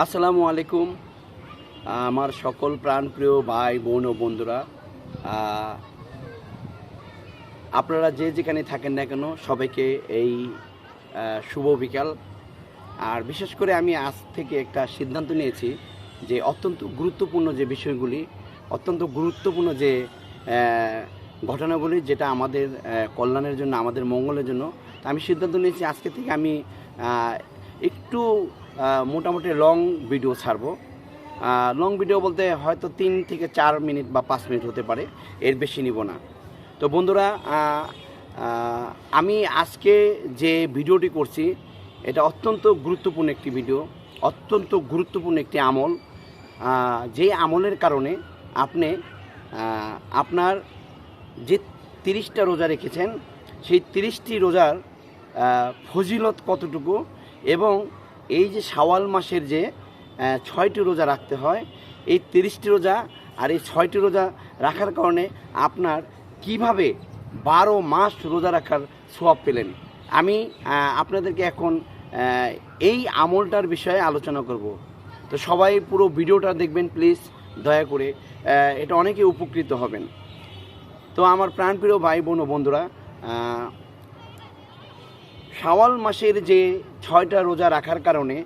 আসসালামু আলাইকুম, আমার সকল প্রাণপ্রিয় ভাই, বোন ও বন্ধুরা। আপনারা যে যেখানে থাকেন না কেন, সবাইকে এই শুভ বিকাল। আর বিশেষ করে আমি আজ থেকে একটা সিদ্ধান্ত নিয়েছি যে অত্যন্ত গুরুত্বপূর্ণ যে বিষয়গুলি, অত্যন্ত গুরুত্বপূর্ণ যে ঘটনাগুলি যেটা আমাদের কল্যাণের জন্য, আমাদের মঙ্গলের জন্য আমি সিদ্ধান্ত নিয়েছি আজকে থেকে আমি একটু মোটামুটি লং ভিডিও ছাড়বো। লং ভিডিও বলতে হয়তো তিন থেকে চার মিনিট বা পাঁচ মিনিট হতে পারে, এর বেশি নিব না। তো বন্ধুরা আমি আজকে যে ভিডিওটি করছি, এটা অত্যন্ত গুরুত্বপূর্ণ একটি ভিডিও অত্যন্ত গুরুত্বপূর্ণ একটি আমল। যে আমলের কারণে আপনি আপনার যে তিরিশটা রোজা রেখেছেন, সেই তিরিশটি রোজার ফজিলত কতটুকু এবং এই যে শাওয়াল মাসের যে ছয়টি রোজা রাখতে হয়, এই তিরিশটি রোজা আর এই ছয়টি রোজা রাখার কারণে আপনার কীভাবে বারো মাস রোজা রাখার সোয়াব পেলেন? আমি আপনাদেরকে এখন এই আমলটার বিষয়ে আলোচনা করব। তো সবাই পুরো ভিডিওটা দেখবেন, প্লিজ, দয়া করে এটা অনেকে উপকৃত হবেন। তো আমার প্রাণপ্রিয় ভাই বোন ও বন্ধুরা শাওয়াল মাসের যে ছয়টা রোজা রাখার কারণে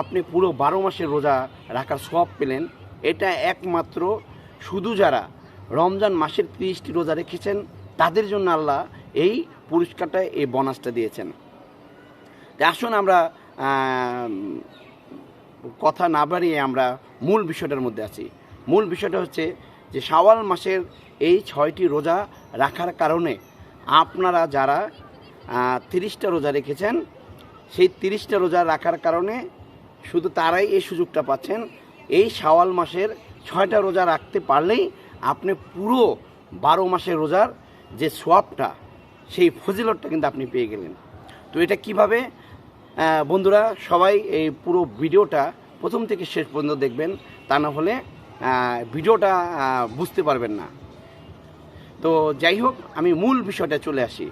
আপনি পুরো বারো মাসের রোজা রাখার সব পেলেন। এটা একমাত্র শুধু যারা রমজান মাসের তিরিশটি রোজা রেখেছেন, তাদের জন্য আল্লাহ এই পুরস্কারটা, এই বোনাসটা দিয়েছেন। আসুন আমরা কথা না বাড়িয়ে আমরা মূল বিষয়টার মধ্যে আছি। মূল বিষয়টা হচ্ছে যে শাওয়াল মাসের এই ছয়টি রোজা রাখার কারণে আপনারা যারা তিরিশটা রোজা রেখেছেন। সেই তিরিশটা রোজা রাখার কারণে শুধু তারাই এই সুযোগটা পাচ্ছেন। এই শাওয়াল মাসের ছয়টা রোজা রাখতে পারলেই আপনি পুরো বারো মাসের রোজার যে সোয়াবটা, সেই ফজিলতটা কিন্তু আপনি পেয়ে গেলেন। তো এটা কীভাবে? বন্ধুরা, সবাই এই পুরো ভিডিওটা প্রথম থেকে শেষ পর্যন্ত দেখবেন। তা না হলে ভিডিওটা বুঝতে পারবেন না। তো যাই হোক, আমি মূল বিষয়টা চলে আসি।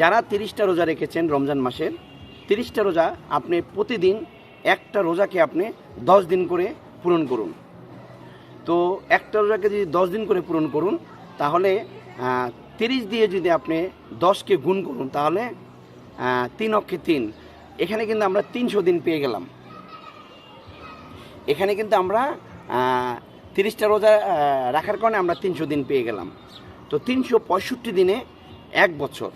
যারা তিরিশটা রোজা রেখেছেন রমজান মাসের তিরিশটা রোজা আপনি প্রতিদিন একটা রোজাকে আপনি দশ দিন করে পূরণ করুন। তো একটা রোজাকে যদি দশ দিন করে পূরণ করুন, তাহলে তিরিশ দিয়ে যদি আপনি দশকে গুণ করুন, তাহলে তিন অক্ষে তিন। এখানে কিন্তু আমরা তিনশো দিন পেয়ে গেলাম। এখানে কিন্তু আমরা তিরিশটা রোজা রাখার কারণে আমরা তিনশো দিন পেয়ে গেলাম। তো তিনশো পঁয়ষট্টি দিনে এক বছর।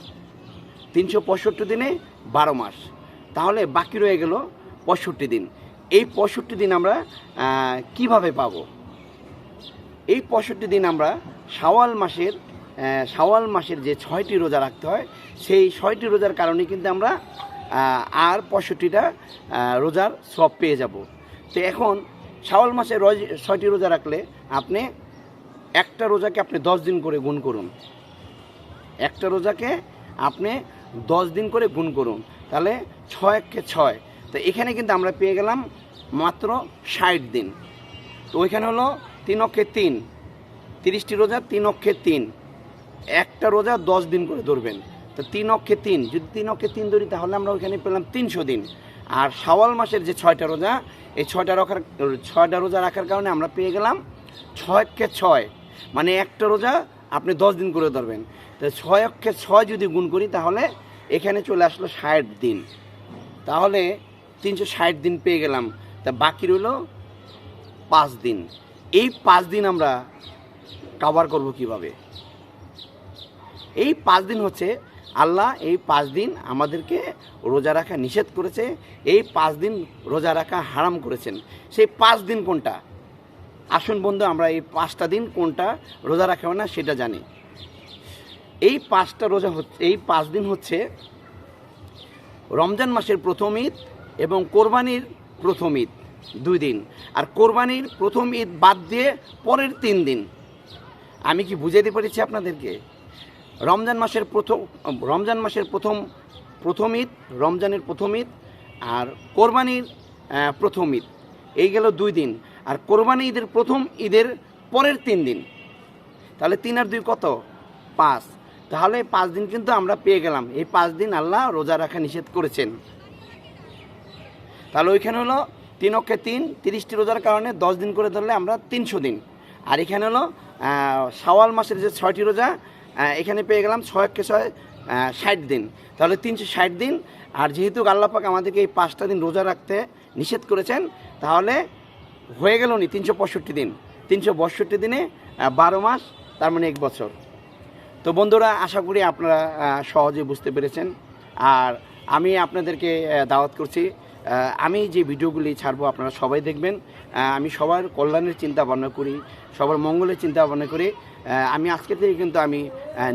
তিনশো পঁয়ষট্টি দিনে বারো মাস। তাহলে বাকি রয়ে গেল পঁয়ষট্টি দিন। এই পঁয়ষট্টি দিন আমরা কীভাবে পাবো? এই পঁয়ষট্টি দিন আমরা শাওয়াল মাসের শাওয়াল মাসের যে ছয়টি রোজা রাখতে হয়, সেই ছয়টি রোজার কারণে কিন্তু আমরা আর পঁয়ষট্টিটা রোজার সব পেয়ে যাব। তো এখন শাওয়াল মাসে ছয়টি রোজা রাখলে আপনি একটা রোজাকে আপনি দশ দিন করে গুণ করুন। একটা রোজাকে আপনি দশ দিন করে গুণ করুন, তাহলে ছয় একে ছয়। তো এখানে কিন্তু আমরা পেয়ে গেলাম মাত্র ষাট দিন। তো ওইখানে হলো তিন অক্ষে তিন, তিরিশটি রোজা তিন অক্ষে তিন, একটা রোজা দশ দিন করে ধরবেন। তো তিন অক্ষে তিন, যদি তিন অক্ষে তিন ধরি, তাহলে আমরা ওইখানে পেলাম তিনশো দিন। আর শাওয়াল মাসের যে ছয়টা রোজা, এই ছয়টা রাখার, ছয়টা রোজা রাখার কারণে আমরা পেয়ে গেলাম ছয়কে ছয়। মানে একটা রোজা আপনি দশ দিন করে ধরবেন। তো ছয় অক্ষে ছয় যদি গুণ করি, তাহলে এখানে চলে আসলো ষাট দিন। তাহলে তিনশো ষাট দিন পেয়ে গেলাম। তা বাকি রইল পাঁচ দিন। এই পাঁচ দিন আমরা কভার করব কীভাবে? এই পাঁচ দিন হচ্ছে আল্লাহ এই পাঁচ দিন আমাদেরকে রোজা রাখা নিষেধ করেছে, এই পাঁচ দিন রোজা রাখা হারাম করেছেন। সেই পাঁচ দিন কোনটা? আসুন বন্ধু, আমরা এই পাঁচটা দিন কোনটা রোজা রাখা না সেটা জানি। এই পাঁচটা রোজা হচ্ছে, এই পাঁচ দিন হচ্ছে রমজান মাসের প্রথম ঈদ এবং কোরবানির প্রথম ঈদ, দুই দিন। আর কোরবানির প্রথম ঈদ বাদ দিয়ে পরের তিন দিন। আমি কি বুঝাতে পেরেছি আপনাদেরকে? রমজান মাসের প্রথম, রমজান মাসের প্রথম প্রথম ঈদ, রমজানের প্রথম ঈদ আর কোরবানির প্রথম ঈদ। এই গেল দুই দিন। আর কোরবানি ঈদের প্রথম ঈদের পরের তিন দিন। তাহলে তিন আর দুই কত? পাঁচ। তাহলে পাঁচ দিন কিন্তু আমরা পেয়ে গেলাম। এই পাঁচ দিন আল্লাহ রোজা রাখা নিষেধ করেছেন। তাহলে ওইখানে হলো তিন অক্ষে তিন তিরিশটি রোজার কারণে দশ দিন করে ধরলে আমরা তিনশো দিন। আর এখানে হলো আহ, শাওয়াল মাসের যে ছয়টি রোজা এখানে পেয়ে গেলাম ছয় অক্ষে ছয় ষাট দিন। তাহলে তিনশো ষাট দিন। আর যেহেতু আল্লাপাক আমাদেরকে এই পাঁচটা দিন রোজা রাখতে নিষেধ করেছেন তাহলে হয়ে গেল নি তিনশো পঁয়ষট্টি দিন। তিনশো পঁয়ষট্টি দিনে বারো মাস তার মানে এক বছর। তো বন্ধুরা, আশা করি আপনারা সহজে বুঝতে পেরেছেন। আর আমি আপনাদেরকে দাওয়াত করছি আমি যে ভিডিওগুলি ছাড়বো আপনারা সবাই দেখবেন। আমি সবার কল্যাণের চিন্তা ভাবনা করি, সবার মঙ্গলের চিন্তা ভাবনা করি আমি আজকে থেকে কিন্তু আমি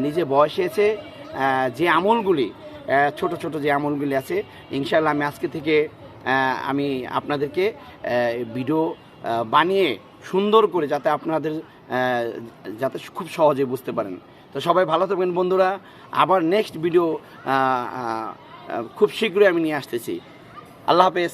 নিজে বয়সে এসে যে আমলগুলি ছোট ছোট যে আমলগুলি আছে ইনশাল্লাহ আমি আজকে থেকে আমি আপনাদেরকে ভিডিও বানিয়ে সুন্দর করে যাতে আপনাদের যাতে খুব সহজে বুঝতে পারেন। তো সবাই ভালো থাকবেন, বন্ধুরা। আবার নেক্সট ভিডিও খুব শীঘ্রই আমি নিয়ে আসতেছি। আল্লাহ হাফেজ।